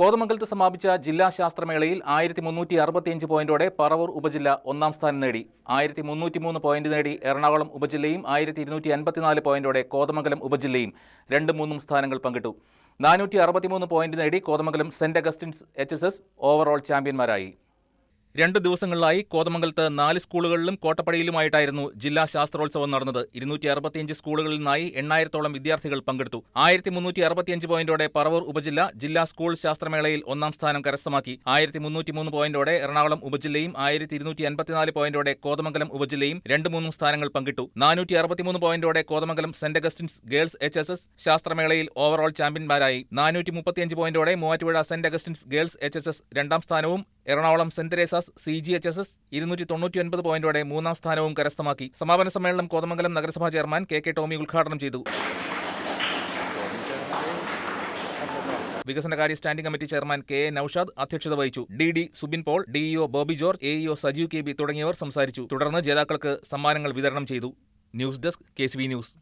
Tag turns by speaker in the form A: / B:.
A: കോതമംഗലത്ത് സമാപിച്ച ജില്ലാ ശാസ്ത്രമേളയിൽ ആയിരത്തി മുന്നൂറ്റി അറുപത്തിയഞ്ച് പോയിന്റോടെ പറവൂർ ഉപജില്ല ഒന്നാം സ്ഥാനം നേടി. ആയിരത്തി മുന്നൂറ്റി മൂന്ന് പോയിന്റ് നേടി എറണാകുളം ഉപജില്ലയും ആയിരത്തി ഇരുന്നൂറ്റി അൻപത്തിനാല് പോയിന്റോടെ കോതമംഗലം ഉപജില്ലയും രണ്ടും മൂന്നും സ്ഥാനങ്ങൾ പങ്കിട്ടു. നാനൂറ്റി അറുപത്തിമൂന്ന് പോയിന്റ് നേടി Kothamangalam saint Augustine's H S S overall ചാമ്പ്യന്മാരായി. രണ്ട് ദിവസങ്ങളിലായി കോതമംഗലത്ത് നാല് സ്കൂളുകളിലും കോട്ടപ്പടിയിലുമായിട്ടായിരുന്നു ജില്ലാ ശാസ്ത്രോത്സവം നടന്നത്. ഇരുന്നൂറ്റി അറുപത്തിയഞ്ച് സ്കൂളുകളിൽ നിന്നായി എണ്ണായിരത്തോളം വിദ്യാർത്ഥികൾ പങ്കെടുത്തു. ആയിരത്തി മുന്നൂറ്റി അറുപത്തിയഞ്ച് പോയിന്റോടെ പറവൂർ ഉപജില്ല ജില്ലാ സ്കൂൾ ശാസ്ത്രമേളയിൽ ഒന്നാം സ്ഥാനം കരസ്ഥമാക്കി. ആയിരത്തി മുന്നൂറ്റി മൂന്ന് പോയിന്റോടെ എറണാകുളം ഉപജില്ലയും ആയിരത്തി ഇരുന്നൂറ്റി അൻപത്തിനാല് പോയിന്റോടെ കോതമംഗലം ഉപജില്ലയും രണ്ട് മൂന്നും സ്ഥാനങ്ങൾ പങ്കിട്ടു. നാനൂറ്റി അറുപത്തിമൂന്ന് പോയിന്റോടെ Kothamangalam saint Augustine's girls H S S ശാസ്ത്രമേളയിൽ overall ചാമ്പ്യൻമാരായി നാനൂറ്റി മുപ്പത്തിയഞ്ച് പോയിന്റോടെ Muvattupuzha saint Augustine's girls H S S രണ്ടാം സ്ഥാനവും Ernakulam saint Teresa's C G H S S ഇരുന്നൂറ്റി തൊണ്ണൂറ്റി ഒൻപത് പോയിന്റോടെ മൂന്നാം സ്ഥാനവും കരസ്ഥമാക്കി. സമാപന സമ്മേളനം കോതമംഗലം നഗരസഭാ ചെയർമാൻ കെ കെ ടോമി ഉദ്ഘാടനം ചെയ്തു. വികസനകാര്യ standing committee chairman K A Noushad അധ്യക്ഷത വഹിച്ചു. D D Subin Paul DEO Bobby George AEO Sajeev K B തുടങ്ങിയവർ സംസാരിച്ചു. തുടർന്ന് ജേതാക്കൾക്ക് സമ്മാനങ്ങൾ വിതരണം ചെയ്തു. News desk K news.